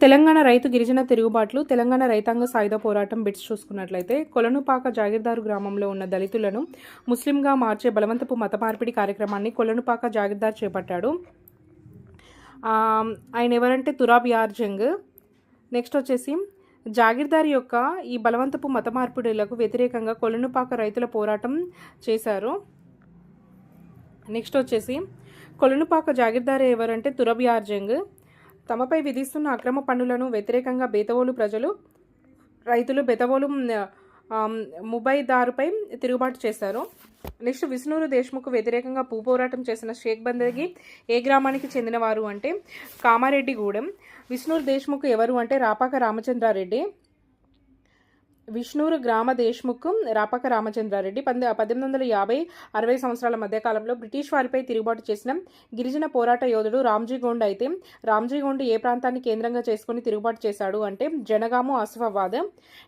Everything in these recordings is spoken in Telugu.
తెలంగాణ రైతు గిరిజన తిరుగుబాట్లు తెలంగాణ రైతాంగ సాయుధ పోరాటం బిట్స్ చూసుకున్నట్లయితే కొలనుపాక జాగీర్దారు గ్రామంలో ఉన్న దళితులను ముస్లింగా మార్చే బలవంతపు మత మార్పిడి కార్యక్రమాన్ని కొలనుపాక జాగీర్దార్ చేపట్టాడు. ఆయన ఎవరంటే తురాబ్ యార్జంగ్ నెక్స్ట్ వచ్చేసి జాగీర్దార్ యొక్క ఈ బలవంతపు మత మార్పిడులకు వ్యతిరేకంగా కొలనుపాక రైతుల పోరాటం చేశారు. నెక్స్ట్ వచ్చేసి కొలనుపాక జాగీర్దార్ ఎవరంటే తురబ్ యార్జంగ్ తమపై విధిస్తున్న అక్రమ పన్నులను వ్యతిరేకంగా బేతవోలు ప్రజలు రైతులు బెతవోలు ముబైదారుపై తిరుగుబాటు చేశారు. నెక్స్ట్ విష్ణూరు దేశ్ముఖ్ వ్యతిరేకంగా భూపోరాటం చేసిన షేక్ బందగి ఏ గ్రామానికి చెందినవారు అంటే కామారెడ్డిగూడెం. విష్ణూరు దేశ్ముఖ్ ఎవరు అంటే రాపాక రామచంద్రారెడ్డి. విష్ణూరు గ్రామ దేశ్ముఖ్ రాపక రామచంద్రారెడ్డి పంద పద్దెనిమిది వందల యాభై అరవై సంవత్సరాల మధ్యకాలంలో బ్రిటిష్ వారిపై తిరుగుబాటు చేసిన గిరిజన పోరాట యోధుడు రామ్జీగోండ్ అయితే రామ్జీగోండ్ ఏ ప్రాంతాన్ని కేంద్రంగా చేసుకుని తిరుగుబాటు చేశాడు అంటే జనగాము ఆసిఫాబాద్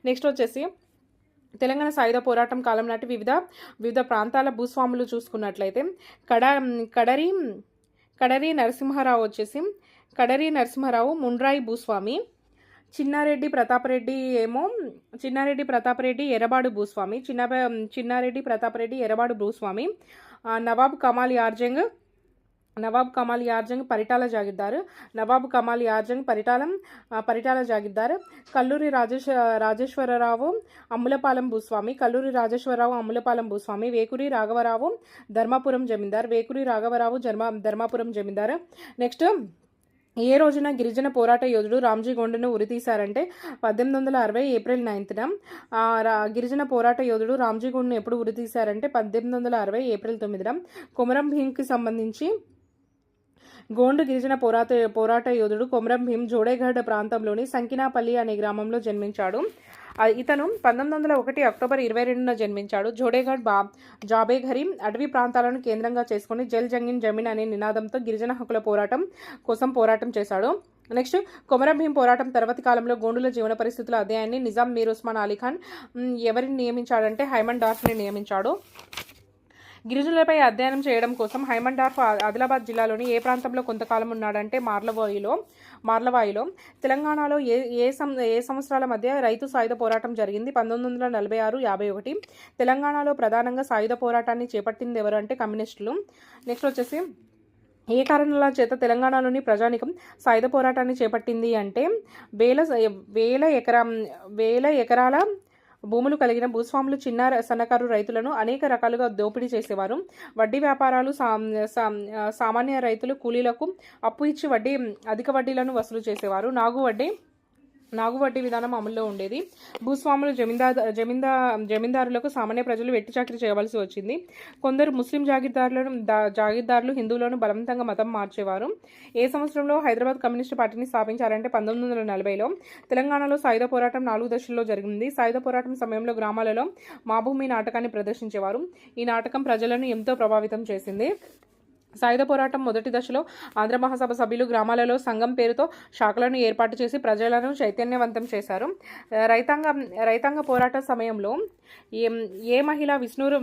నెక్స్ట్ వచ్చేసి తెలంగాణ సాయుధ పోరాటం కాలం నాటి వివిధ వివిధ ప్రాంతాల భూస్వాములు చూసుకున్నట్లయితే కడ కడరి కడరి నరసింహారావు వచ్చేసి కడరి నరసింహారావు ముండ్రాయి భూస్వామి చిన్నారెడ్డి ప్రతాపరెడ్డి ఏమో చిన్నారెడ్డి ప్రతాపరెడ్డి ఎర్రబాడు భూస్వామి చిన్న చిన్నారెడ్డి ప్రతాపరెడ్డి ఎర్రబాడు భూస్వామి నవాబ్ కమాల్ యార్జంగ్ నవాబ్ కమాల్ యార్జంగ్ పరిటాల జాగిద్దారు నవాబ్ కమాల్ యార్జంగ్ పరిటాలం పరిటాల జాగిద్దారు కల్లూరి రాజేశ్ రాజేశ్వరరావు అమ్ములపాలెం భూస్వామి కల్లూరి రాజేశ్వరరావు అమ్ములపాలెం భూస్వామి వేకూరి రాఘవరావు ధర్మాపురం జమీందార్ వేకూరి రాఘవరావు ధర్మ ధర్మాపురం జమీందారు. నెక్స్ట్ ఏ రోజున గిరిజన పోరాట యోధుడు రామ్జీ గోండును ఉరితీశారంటే పద్దెనిమిది వందల అరవై ఏప్రిల్ నైన్త్న. గిరిజన పోరాట యోధుడు రామ్జీ గోండును ఎప్పుడు ఉరితీశారంటే పద్దెనిమిది వందల అరవై ఏప్రిల్ తొమ్మిదిన. కొమరం భీంకి సంబంధించి గోండు గిరిజన పోరాట పోరాట యోధుడు కొమరం భీం జోడేఘడ్ ప్రాంతంలోని సంకినాపల్లి అనే గ్రామంలో జన్మించాడు. ఇతను పంతొమ్మిది వందల ఒకటి అక్టోబర్ ఇరవై రెండున జన్మించాడు. జోడేఘడ్ బా జాబేఘరి అటవీ ప్రాంతాలను కేంద్రంగా చేసుకుని జల్ జంగిన్ జమీన్ అనే నినాదంతో గిరిజన హక్కుల పోరాటం కోసం పోరాటం చేశాడు. నెక్స్ట్ కొమరం భీం పోరాటం తర్వాతి కాలంలో గోండుల జీవన పరిస్థితుల అధ్యాయాన్ని నిజాం మీర్ ఉస్మాన్ అలీ ఖాన్ ఎవరిని నియమించాడంటే హైమన్ డార్ఫ్ని నియమించాడు. గిరిజనులపై అధ్యయనం చేయడం కోసం హైమండార్ఫ్ డార్ఫ్ ఆదిలాబాద్ జిల్లాలోని ఏ ప్రాంతంలో కొంతకాలం ఉన్నాడంటే మార్లవోయిలో. మార్లవాయిలో తెలంగాణలో ఏ ఏ సం ఏ సంవత్సరాల మధ్య రైతు సాయుధ పోరాటం జరిగింది? పంతొమ్మిది వందల నలభై ఆరు యాభై ఒకటి. తెలంగాణలో ప్రధానంగా సాయుధ పోరాటాన్ని చేపట్టింది ఎవరు అంటే కమ్యూనిస్టులు. నెక్స్ట్ వచ్చేసి ఏ కారణాల చేత తెలంగాణలోని ప్రజానికం సాయుధ పోరాటాన్ని చేపట్టింది అంటే వేల వేల ఎకరా వేల ఎకరాల భూములు కలిగిన భూస్వాములు చిన్న సన్నకారు రైతులను అనేక రకాలుగా దోపిడీ చేసేవారు. వడ్డీ వ్యాపారాలు సామాన్య రైతులు కూలీలకు అప్పు ఇచ్చి వడ్డీ అధిక వడ్డీలను వసూలు చేసేవారు. నాగు వడ్డీ నాగు వడ్డీ విధానం అమల్లో ఉండేది. భూస్వాములు జమీందార్ జమీందా జమీందారులకు సామాన్య ప్రజలు వెట్టి చాకరీ చేయవలసి వచ్చింది. కొందరు ముస్లిం జాగీర్దారులను జాగీర్దారులు హిందువులను బలవంతంగా మతం మార్చేవారు. ఏ సంవత్సరంలో హైదరాబాద్ కమ్యూనిస్టు పార్టీని స్థాపించారంటే పంతొమ్మిది వందల నలభైలో. తెలంగాణలో సాయుధ పోరాటం నాలుగు దశల్లో జరిగింది. సాయుధ పోరాటం సమయంలో గ్రామాలలో మాభూమి నాటకాన్ని ప్రదర్శించేవారు. ఈ నాటకం ప్రజలను ఎంతో ప్రభావితం చేసింది. సాయుధ పోరాటం మొదటి దశలో ఆంధ్ర మహాసభ సభ్యులు గ్రామాలలో సంఘం పేరుతో శాఖలను ఏర్పాటు చేసి ప్రజలను చైతన్యవంతం చేశారు. రైతాంగ రైతాంగ పోరాట సమయంలో ఏ ఏ మహిళ విష్ణురు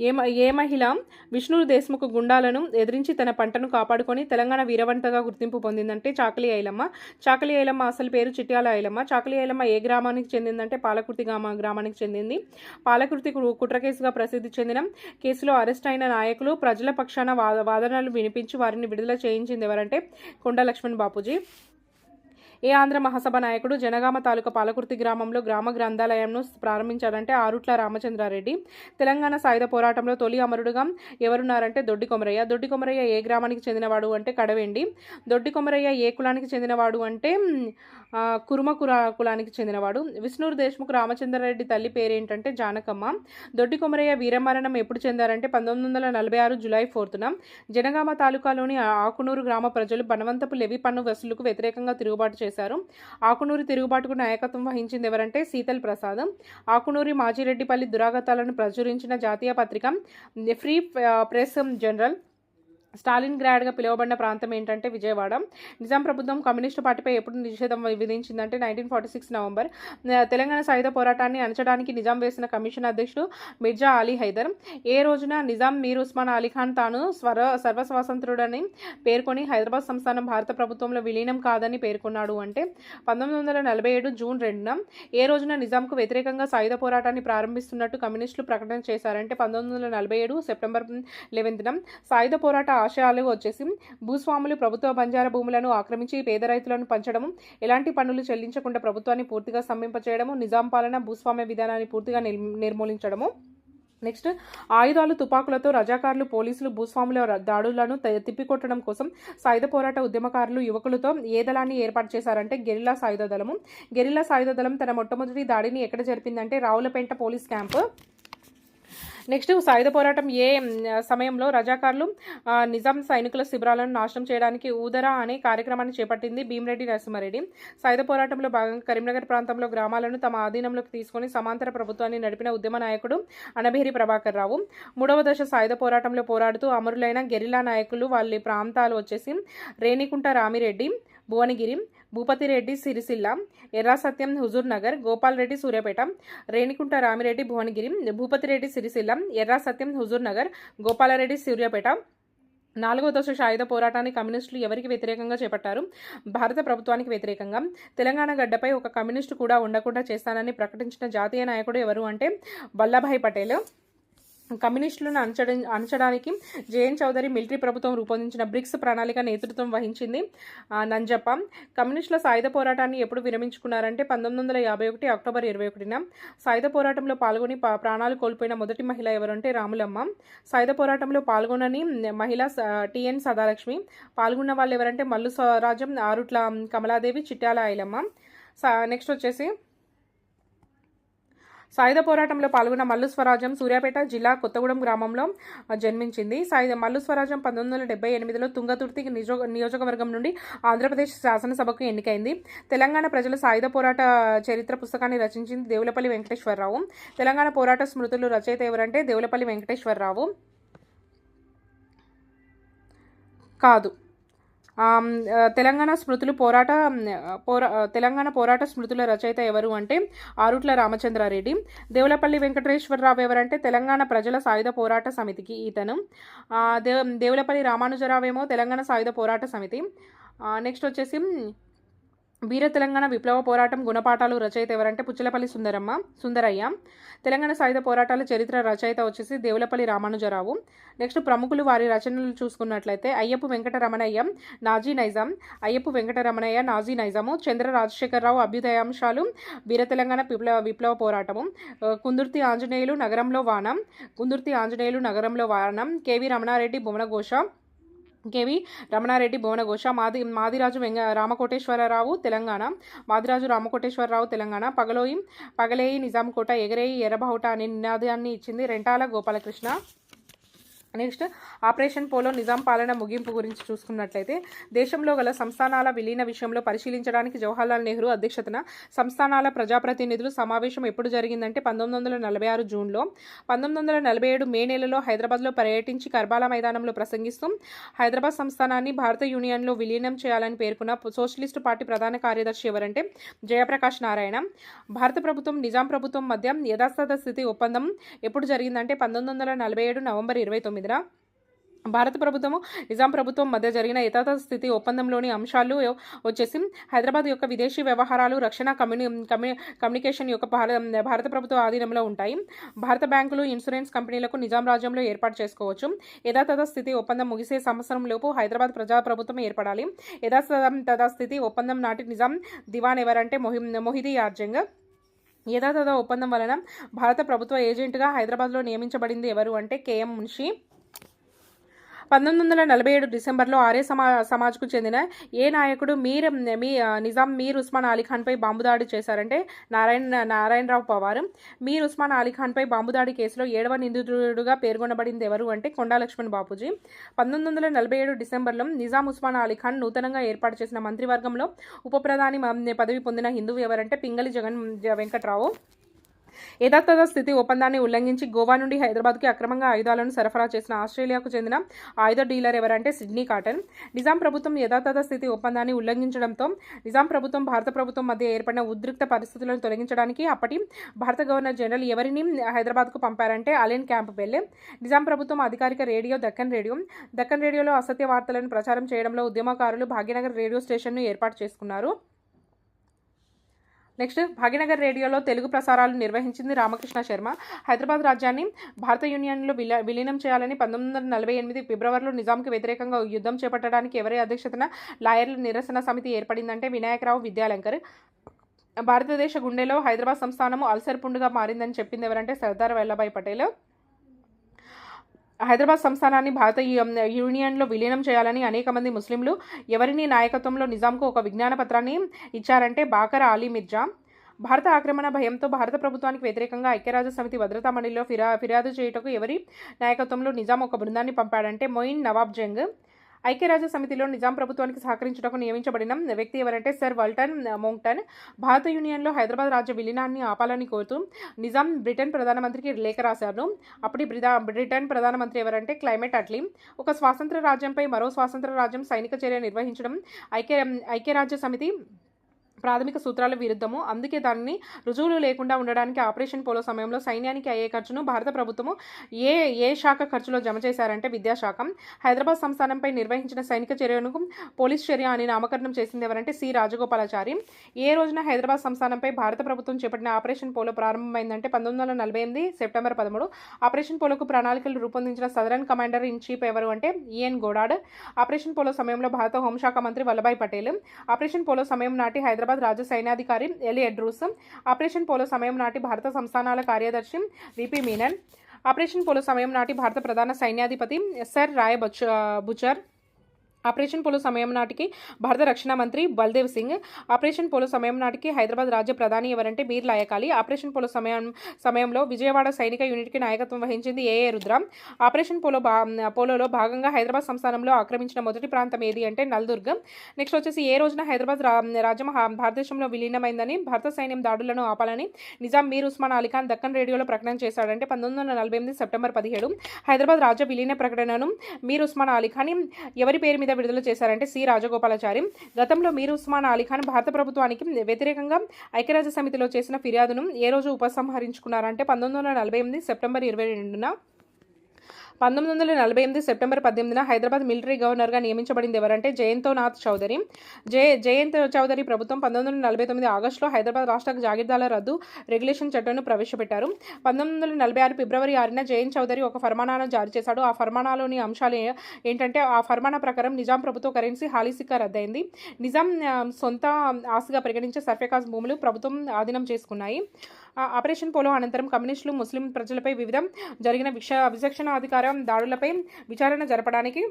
ఏ ఏ మహిళ విష్ణురు దేశ్ముఖ్ గుండాలను ఎదిరించి తన పంటను కాపాడుకొని తెలంగాణ వీరవంతగా గుర్తింపు పొందిందంటే చాకలి ఐలమ్మ. చాకలి ఐలమ్మ అసలు పేరు చిట్యాల ఐలమ్మ. చాకలి ఐలమ్మ ఏ గ్రామానికి చెందిందంటే పాలకుర్తి గ్రామ గ్రామానికి చెందింది. పాలకుర్తి కు- కుట్ర కేసుగా ప్రసిద్ధి చెందిన కేసులో అరెస్ట్ అయిన నాయకులు ప్రజల పక్షాన వాదనలు వినిపించి వారిని విడుదల చేయించింది ఎవరంటే కొండ లక్ష్మణ్ బాపూజీ. ఏ ఆంధ్ర మహాసభ నాయకుడు జనగామ తాలూకా పాలకుర్తి గ్రామంలో గ్రామ గ్రంథాలయంను ప్రారంభించాడంటే ఆరుట్ల రామచంద్రారెడ్డి. తెలంగాణ సాయుధ పోరాటంలో తొలి అమరుడుగా ఎవరున్నారంటే దొడ్డి కొమరయ్య. దొడ్డి కొమరయ్య ఏ గ్రామానికి చెందినవాడు అంటే కడవెండి. దొడ్డి కొమరయ్య ఏ కులానికి చెందినవాడు అంటే కురుమకురా కులానికి చెందినవాడు. విష్ణురు దేశ్ముఖ్ రామచంద్రారెడ్డి తల్లి పేరేంటంటే జానకమ్మ. దొడ్డి కొమరయ్య వీరమరణం ఎప్పుడు చెందారంటే పంతొమ్మిది వందల నలభై ఆరు జులై ఫోర్త్న. జనగామ తాలూకాలోని ఆకునూరు గ్రామ ప్రజలు బనవంతపు లెవి పన్ను వసూలుకు వ్యతిరేకంగా తిరుగుబాటు చేశారు. ఆకునూరి తిరుగుబాటుకు నాయకత్వం వహించింది ఎవరంటే శీతల్ ప్రసాదం. ఆకునూరి మాజిరెడ్డిపల్లి దురాగతాలను ప్రచురించిన జాతీయ పత్రిక ఫ్రీ ప్రెస్ జనరల్ స్టాలిన్ గ్రాడ్గా పిలువబడిన ప్రాంతం ఏంటంటే విజయవాడ. నిజాం ప్రభుత్వం కమ్యూనిస్టు పార్టీపై ఎప్పుడు నిషేధం విధించిందంటే nineteen forty six November. Telangana సాయుధ పోరాటాన్ని అణచడానికి నిజాం వేసిన కమిషన్ అధ్యక్షుడు మిర్జా అలీ హైదర్. ఏ రోజున నిజాం మీర్ ఉస్మాన్ అలీ ఖాన్ తాను స్వర సర్వస్వాతంత్రుడని పేర్కొని హైదరాబాద్ సంస్థానం భారత ప్రభుత్వంలో విలీనం కాదని పేర్కొన్నాడు అంటే పంతొమ్మిది వందల నలభై ఏడు జూన్ రెండున ఏ రోజున నిజాంకు వ్యతిరేకంగా సాయుధ పోరాటాన్ని ప్రారంభిస్తున్నట్టు కమ్యూనిస్టులు ప్రకటన చేశారంటే పంతొమ్మిది వందల నలభై ఏడు సెప్టెంబర్ లెవెన్త్న సాయుధ పోరాట ఆశయాలు వచ్చేసి భూస్వాములు ప్రభుత్వ బంజార భూములను ఆక్రమించి పేద రైతులను పంచడము ఎలాంటి పన్నులు చెల్లించకుండా ప్రభుత్వాన్ని పూర్తిగా స్తంభింపచేయడము నిజాం పాలన భూస్వామ్య విధానాన్ని పూర్తిగా నిర్మూలించడము. నెక్స్ట్ ఆయుధాలు తుపాకులతో రజాకారులు పోలీసులు భూస్వాముల దాడులను త- తిప్పికొట్టడం కోసం సాయుధ పోరాట ఉద్యమకారులు యువకులతో ఏ దళాన్ని ఏర్పాటు చేశారంటే గెరిల్లా సాయుధ దళము. గెరిల్లా సాయుధ దళం తన మొట్టమొదటి దాడిని ఎక్కడ జరిపిందంటే రావులపేంట పోలీస్ క్యాంపు. నెక్స్ట్ సాయుధ పోరాటం ఏ సమయంలో రజాకారులు నిజాం సైనికుల శిబిరాలను నాశనం చేయడానికి ఊదరా అనే కార్యక్రమాన్ని చేపట్టింది భీమరెడ్డి నరసింహారెడ్డి. సాయుధ పోరాటంలో భాగంగా కరీంనగర్ ప్రాంతంలో గ్రామాలను తమ ఆధీనంలోకి తీసుకొని సమాంతర ప్రభుత్వాన్ని నడిపిన ఉద్యమ నాయకుడు అనబేరి ప్రభాకర్ రావు. మూడవ దశ సాయుధ పోరాటంలో పోరాడుతూ అమరులైన గెరిలా నాయకులు వాళ్ళ ప్రాంతాలు వచ్చేసి రేణికుంట రామిరెడ్డి భువనగిరి భూపతిరెడ్డి సిరిసిల్ల ఎర్రా సత్యం హుజూర్ నగర్ గోపాల్ రెడ్డి సూర్యాపేట రేణికుంట రామిరెడ్డి భువనగిరి భూపతిరెడ్డి సిరిసిల్ల ఎర్రా సత్యం హుజూర్ నగర్ గోపాలరెడ్డి సూర్యాపేట. నాలుగో దశ సాయుధ పోరాటాన్ని కమ్యూనిస్టులు ఎవరికి వ్యతిరేకంగా చేపట్టారు? భారత ప్రభుత్వానికి వ్యతిరేకంగా. తెలంగాణ గడ్డపై ఒక కమ్యూనిస్టు కూడా ఉండకుండా చేస్తానని ప్రకటించిన జాతీయ నాయకుడు ఎవరు అంటే వల్లభాయ్ పటేల్. కమ్యూనిస్టులను అంచడం అణచడానికి జేఎన్ చౌదరి మిలిటరీ ప్రభుత్వం రూపొందించిన బ్రిక్స్ ప్రణాళిక నేతృత్వం వహించింది. నంజప్ప కమ్యూనిస్టుల సాయుధ పోరాటాన్ని ఎప్పుడు విరమించుకున్నారంటే పంతొమ్మిది వందల యాభై ఒకటి అక్టోబర్ ఇరవై ఒకటిన. సాయుధ పోరాటంలో పాల్గొని పా- ప్రాణాలు కోల్పోయిన మొదటి మహిళ ఎవరంటే రాములమ్మ. సాయుధ పోరాటంలో పాల్గొనని మహిళ స- టిఎన్ సదాలక్ష్మి. పాల్గొన్న వాళ్ళు ఎవరంటే మల్లు స్వరాజ్యం ఆరుట్ల కమలాదేవి చిట్యాల ఐలమ్మ. నెక్స్ట్ వచ్చేసి సాయుధ పోరాటంలో పాల్గొన్న మల్లు స్వరాజ్యం సూర్యాపేట జిల్లా కొత్తగూడెం గ్రామంలో జన్మించింది. సాయుధ మల్లు స్వరాజ్యం పంతొమ్మిది వందల డెబ్బై ఎనిమిదిలో తుంగతుర్తి నియోజకవర్గం నుండి ఆంధ్రప్రదేశ్ శాసనసభకు ఎన్నికైంది. తెలంగాణ ప్రజల సాయుధ పోరాట చరిత్ర పుస్తకాన్ని రచించింది దేవులపల్లి వెంకటేశ్వరరావు. తెలంగాణ పోరాట స్మృతులు రచయిత ఎవరంటే దేవులపల్లి వెంకటేశ్వరరావు. కాదు. తెలంగాణ స్మృతులు పోరాట పోరా తెలంగాణ పోరాట స్మృతుల రచయిత ఎవరు అంటే ఆరుట్ల రామచంద్రారెడ్డి. దేవులపల్లి వెంకటేశ్వరరావు ఎవరంటే తెలంగాణ ప్రజల సాయుధ పోరాట సమితికి ఈతను. దేవ దేవులపల్లి రామానుజరావు ఏమో తెలంగాణ సాయుధ పోరాట సమితి. నెక్స్ట్ వచ్చేసి వీర తెలంగాణ విప్లవ పోరాటం గుణపాఠాలు రచయిత ఎవరంటే పుచ్చలపల్లి సుందరమ్మ సుందరయ్య. తెలంగాణ సాయుధ పోరాటాల చరిత్ర రచయిత వచ్చేసి దేవులపల్లి రామానుజరావు. నెక్స్ట్ ప్రముఖులు వారి రచనలు చూసుకున్నట్లయితే అయ్యప్ప వెంకటరమణయ్య నాజీ నైజాం అయ్యప్ప వెంకటరమణయ్య నాజీ నైజాము చంద్ర రాజశేఖరరావు అభ్యుదయాంశాలు వీర తెలంగాణ విప్లవ విప్లవ పోరాటము కుందుర్తి ఆంజనేయులు నగరంలో వానం కుందుర్తి ఆంజనేయులు నగరంలో వానం కేవీ రమణారెడ్డి భువనఘోష ఇంకేవి రమణారెడ్డి భువనఘోష మాది మాదిరాజు వెంగ రామకోటేశ్వరరావు తెలంగాణ. మాదిరాజు రామకోటేశ్వరరావు తెలంగాణ. పగలోయి పగలేయి నిజాంకోట ఎగరేయి ఎర్రబావుట అనే నినాదాన్ని ఇచ్చింది Rentala Gopalakrishna. Next operation polo Nizam పాలన ముగింపు గురించి చూసుకున్నట్లయితే దేశంలో గల సంస్థానాల విలీన విషయంలో పరిశీలించడానికి జవహర్లాల్ నెహ్రూ అధ్యక్షతన సంస్థానాల ప్రజాప్రతినిధులు సమావేశం ఎప్పుడు జరిగిందంటే పంతొమ్మిది వందల నలభై ఆరు జూన్లో. పంతొమ్మిది వందల నలభై ఏడు మే నెలలో హైదరాబాద్లో పర్యటించి కర్బాలా మైదానంలో ప్రసంగిస్తూ హైదరాబాద్ సంస్థానాన్ని భారత యూనియన్లో విలీనం చేయాలని పేర్కొన్న సోషలిస్టు పార్టీ ప్రధాన కార్యదర్శి ఎవరంటే జయప్రకాష్ నారాయణ. భారత ప్రభుత్వం నిజాం ప్రభుత్వం మధ్య యథాస్థాత స్థితి ఒప్పందం ఎప్పుడు జరిగిందంటే పంతొమ్మిది వందల నలభై ఏడు నవంబర్ ఇరవై తొమ్మిదిన భారత ప్రభుత్వము నిజాం ప్రభుత్వం మధ్య జరిగిన యథాతథ స్థితి ఒప్పందంలోని అంశాలు వచ్చేసి హైదరాబాద్ యొక్క విదేశీ వ్యవహారాలు రక్షణ కమ్యూని కమ్యూ కమ్యూనికేషన్ యొక్క భారత భారత ప్రభుత్వ ఆధీనంలో ఉంటాయి. భారత బ్యాంకులు ఇన్సూరెన్స్ కంపెనీలకు నిజాం రాజ్యంలో ఏర్పాటు చేసుకోవచ్చు. యథాతథ స్థితి ఒప్పందం ముగిసే సంవత్సరం లోపు హైదరాబాద్ ప్రజా ప్రభుత్వం ఏర్పడాలి. యథాతథ స్థితి ఒప్పందం నాటి నిజాం దివాన్ ఎవరంటే మొహి మొహిదీ యార్జంగ్ యథాతథ ఒప్పందం వలన భారత ప్రభుత్వ ఏజెంట్గా హైదరాబాద్లో నియమించబడింది ఎవరు అంటే కేఎం మున్షి. పంతొమ్మిది వందల నలభై ఏడు డిసెంబర్లో ఆర్య సమా సమాజ్కు చెందిన ఏ నాయకుడు మీర్ మీ నిజాం మీర్ ఉస్మాన్ అలీ ఖాన్పై బాంబు దాడి చేశారంటే నారాయణ నారాయణరావు పవార్. మీర్ ఉస్మాన్ అలీఖాన్పై బాంబు దాడి కేసులో ఏడవ నిందితుడుగా పేర్కొనబడింది ఎవరు అంటే కొండా లక్ష్మణ్ బాపూజీ. పంతొమ్మిది వందల నలభై ఏడు డిసెంబర్లో నిజాం ఉస్మాన్ అలీఖాన్ నూతనంగా ఏర్పాటు చేసిన మంత్రివర్గంలో ఉప ప్రధాని పదవి పొందిన హిందువు ఎవరంటే పింగళి జగన్ జ- వెంకట్రావు. యథాతథ స్థితి ఒప్పందాన్ని ఉల్లంఘించి గోవా నుండి హైదరాబాద్కి అక్రమంగా ఆయుధాలను సరఫరా చేసిన ఆస్ట్రేలియాకు చెందిన ఆయుధ డీలర్ ఎవరంటే సిడ్నీ కాటన్. నిజాం ప్రభుత్వం యథాతథ స్థితి ఒప్పందాన్ని ఉల్లంఘించడంతో నిజాం ప్రభుత్వం భారత ప్రభుత్వం మధ్య ఏర్పడిన ఉద్రిక్త పరిస్థితులను తొలగించడానికి అప్పటి భారత గవర్నర్ జనరల్ ఎవరిని హైదరాబాద్కు పంపారంటే అలెన్ క్యాంప్ బెల్లె నిజాం ప్రభుత్వం అధికారిక రేడియో దక్కన్ రేడియో. దక్కన్ రేడియోలో అసత్య వార్తలను ప్రచారం చేయడంలో ఉద్యమకారులు భాగ్యనగర్ రేడియో స్టేషన్ను ఏర్పాటు చేసుకున్నారు. నెక్స్ట్ భాగ్యనగర్ రేడియోలో తెలుగు ప్రసారాలు నిర్వహించింది రామకృష్ణ శర్మ. హైదరాబాద్ రాజ్యాన్ని భారత యూనియన్లో విల విలీనం చేయాలని పంతొమ్మిది వందల నలభై ఎనిమిది ఫిబ్రవరిలో నిజాంకి వ్యతిరేకంగా యుద్ధం చేపట్టడానికి ఎవరి అధ్యక్షతన లాయర్ల నిరసన సమితి ఏర్పడిందంటే వినాయకరావు విద్యాలంకర్. భారతదేశ గుండెలో హైదరాబాద్ సంస్థానము అల్సర్ పుండుగా మారిందని చెప్పింది ఎవరంటే సర్దార్ వల్లభాయ్ పటేల్. హైదరాబాద్ సంస్థానాన్ని భారత యూనియన్లో విలీనం చేయాలని అనేక మంది ముస్లింలు ఎవరిని నాయకత్వంలో నిజాంకు ఒక విజ్ఞాన పత్రాన్ని ఇచ్చారంటే బాకర్ అలీ మిర్జా. భారత ఆక్రమణ భయంతో భారత ప్రభుత్వానికి వ్యతిరేకంగా ఐక్యరాజ్య సమితి భద్రతా మండలిలో ఫిరా ఫిర్యాదు చేయుటకు ఎవరి నాయకత్వంలో నిజాం ఒక బృందాన్ని పంపాడంటే మొయిన్ నవాబ్ జంగ్. ఐక్యరాజ్య సమితిలో నిజాం ప్రభుత్వానికి సహకరించుటకు నియమించబడిన వ్యక్తి ఎవరంటే సర్ వల్టన్ మోంగ్టన్. భారత యూనియన్లో హైదరాబాద్ రాజ్య విలీనాన్ని ఆపాలని కోరుతూ నిజాం బ్రిటన్ ప్రధానమంత్రికి లేఖ రాశారు. అప్పటి బ్రిదా బ్రిటన్ ప్రధానమంత్రి ఎవరంటే క్లైమేట్ అట్లీ. ఒక స్వాతంత్ర రాజ్యంపై మరో స్వాతంత్ర రాజ్యం సైనిక చర్య నిర్వహించడం ఐక్య ఐక్యరాజ్య సమితి ప్రాథమిక సూత్రాల విరుద్ధము. అందుకే దానిని రుజువులు లేకుండా ఉండడానికి ఆపరేషన్ పోలో సమయంలో సైన్యానికి అయ్యే ఖర్చును భారత ప్రభుత్వము ఏ ఏ శాఖ ఖర్చులో జమ చేశారంటే విద్యాశాఖ. హైదరాబాద్ సంస్థానంపై నిర్వహించిన సైనిక చర్యను పోలీస్ చర్య అని నామకరణం చేసింది ఎవరంటే సి. రాజగోపాలాచారి. ఏ రోజున హైదరాబాద్ సంస్థానంపై భారత ప్రభుత్వం చేపట్టిన ఆపరేషన్ పోలో ప్రారంభమైందంటే పంతొమ్మిది వందల నలభై ఎనిమిది సెప్టెంబర్ పదమూడు. ఆపరేషన్ పోలోకు ప్రణాళికలు రూపొందించిన సదరన్ కమాండర్ ఇన్ చీఫ్ ఎవరు అంటే ఈఎన్ గోడాడ్. ఆపరేషన్ పోలో సమయంలో భారత హోంశాఖ మంత్రి వల్లభాయ్ పటేల్. ఆపరేషన్ పోలో సమయం నాటి హైదరాబాద్ రాజ్య సైన్యాధికారి ఎలి ఎడ్రూస్ ఆపరేషన్ పోలో సమయం నాటి భారత సంస్థానాల కార్యదర్శి విపి మీనన్ ఆపరేషన్ పోలో సమయం నాటి భారత ప్రధాన సైన్యాధిపతి sir Roy Bucher operation polo సమయం నాటికి భారత రక్షణ మంత్రి బల్దేవ్ సింగ్ ఆపరేషన్ పోలో సమయం నాటికి హైదరాబాద్ రాజ్య ప్రధాని ఎవరంటే మీర్ లాయకాలి. ఆపరేషన్ పోలో సమయం సమయంలో విజయవాడ సైనిక యూనిట్కి నాయకత్వం వహించింది ఏఏ రుద్ర. ఆపరేషన్ పోలో పోలోలో భాగంగా హైదరాబాద్ సంస్థానంలో ఆక్రమించిన మొదటి ప్రాంతం ఏది అంటే నల్దుర్గం. నెక్స్ట్ వచ్చేసి ఏ రోజున హైదరాబాద్ రా రాజ్యం భారతదేశంలో విలీనమైందని భారత సైన్యం దాడులను ఆపాలని నిజాం మీర్ ఉస్మాన్ అలీఖాన్ దక్కన్ రేడియోలో ప్రకటన చేశాడంటే పంతొమ్మిది వందల నలభై ఎనిమిది సెప్టెంబర్ పదిహేడు హైదరాబాద్ రాజ్య విలీన ప్రకటనను మీర్ ఉస్మాన్ అలీఖాన్ ఎవరి పేరు మీద విడుదల చేశారంటే సి రాజగోపాలాచారి గతంలో మీర్ ఉస్మాన్ అలీఖాన్ భారత ప్రభుత్వానికి వ్యతిరేకంగా ఐక్యరాజ్య సమితిలో చేసిన ఫిర్యాదును ఏ రోజు ఉపసంహరించుకున్నారంటే పంతొమ్మిది వందల నలభై ఎనిమిది సెప్టెంబర్ ఇరవై రెండున పంతొమ్మిది వందల నలభై ఎనిమిది సెప్టెంబర్ పద్దెనిమిదిన హైదరాబాద్ మిలిటరీ గవర్నర్గా నియమించబడింది ఎవరంటే జయంతోనాథ్ చౌదరి. జయ జయంత్ చౌదరి ప్రభుత్వం పంతొమ్మిది వందల నలభై తొమ్మిది ఆగస్టులో హైదరాబాద్ రాష్ట్ర జాగిర్దాల రద్దు రెగ్యులేషన్ చట్టాన్ని ప్రవేశపెట్టారు. పంతొమ్మిది వందల నలభై ఆరు ఫిబ్రవరి ఆరున జయంత్ చౌదరి ఒక ఫర్మానాను జారీ చేశాడు. ఆ ఫర్మానాలోని అంశాలు ఏంటంటే ఆ ఫర్మానా ప్రకారం నిజాం ప్రభుత్వ కరెన్సీ హాలీసిక్కా రద్దయింది. నిజాం సొంత ఆస్తిగా పరిగణించే సర్ఫేకాస్ భూములు ప్రభుత్వం ఆధీనం చేసుకున్నాయి. ఆపరేషన్ పోలో అనంతరం కమ్యూనిస్టులు ముస్లిం ప్రజలపై వివిధ జరిగిన విక్ష విచక్షణాధికారం దాడులపై విచారణ జరపడానికి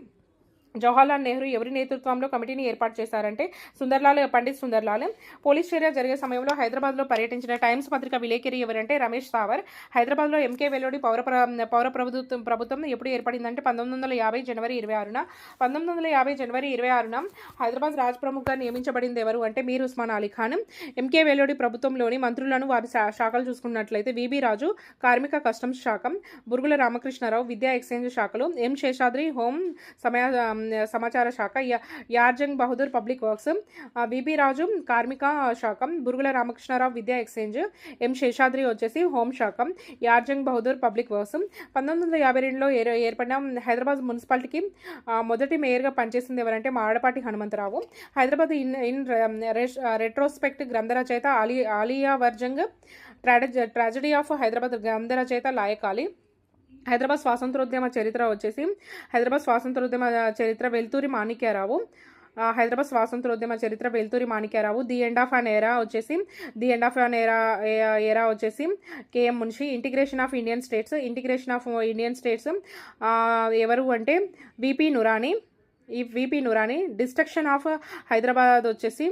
జవహర్లాల్ నెహ్రూ ఎవరి నేతృత్వంలో కమిటీని ఏర్పాటు చేశారంటే సుందర్లాల్ పండిత్ సుందర్లాల్. పోలీస్ చర్య జరిగే సమయంలో హైదరాబాద్లో పర్యటించిన టైమ్స్ పత్రిక విలేకరి ఎవరంటే రమేష్ సావర్. హైదరాబాద్లో ఎంకే వెల్లోడి పౌర పౌర ప్రభుత్వం ప్రభుత్వం ఎప్పుడు ఏర్పడిందంటే పంతొమ్మిది వందల యాభై జనవరి ఇరవై ఆరున. పంతొమ్మిది వందల యాభై జనవరి ఇరవై ఆరున హైదరాబాద్ రాజ్ ప్రముఖ్గా నియమించబడింది ఎవరు అంటే మీర్ ఉస్మాన్ అలీ ఖాన్. ఎంకే వెల్లోడి ప్రభుత్వంలోని మంత్రులను వారి శా- శాఖలు చూసుకున్నట్లయితే విబి రాజు కార్మిక కస్టమ్స్ శాఖ బురుగుల రామకృష్ణారావు విద్యా ఎక్స్చేంజ్ శాఖలు ఎం. శేషాద్రి హోం సమయ సమాచార శాఖ యార్జంగ్ Bahadur public works BB Raju కార్మిక శాఖ బురుగుల రామకృష్ణారావు విద్యా ఎక్స్చేంజ్ ఎం. శేషాద్రి వచ్చేసి హోం శాఖ యార్జంగ్ బహదూర్ పబ్లిక్ వర్క్స్. పంతొమ్మిది వందల యాభై రెండులో ఏర్ ఏర్పడిన హైదరాబాద్ మున్సిపాలిటీకి మొదటి మేయర్గా పనిచేసింది ఎవరంటే Madapati Hanumantharao. Hyderabad in in retrospect గ్రంథ రచయిత ఆలి ఆలియా వర్జంగ్ ట్రాడజ ట్రాజడీ ఆఫ్ హైదరాబాద్ గ్రంథ రచయిత లాయకాలి. హైదరాబాద్ స్వాతంత్రోద్యమ చరిత్ర వచ్చేసి హైదరాబాద్ స్వాతంత్రోద్యమ చరిత్ర వెల్తూరి మాణిక్యారావు హైదరాబాద్ స్వాతంత్రోద్యమ చరిత్ర Vellaturi Manikya Rao the end of an era వచ్చేసి the end of an era era వచ్చేసి K M Munshi integration of Indian states integration of Indian states ఎవరు అంటే విపి నురాని ఈ VP Noorani destruction of Hyderabad వచ్చేసి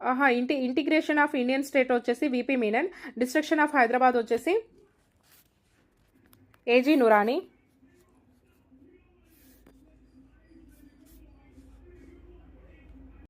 ఆహా ఇంటి ఇంటిగ్రేషన్ ఆఫ్ ఇండియన్ స్టేట్ వచ్చేసి VP Menon destruction of Hyderabad వచ్చేసి ఏజీ నురాని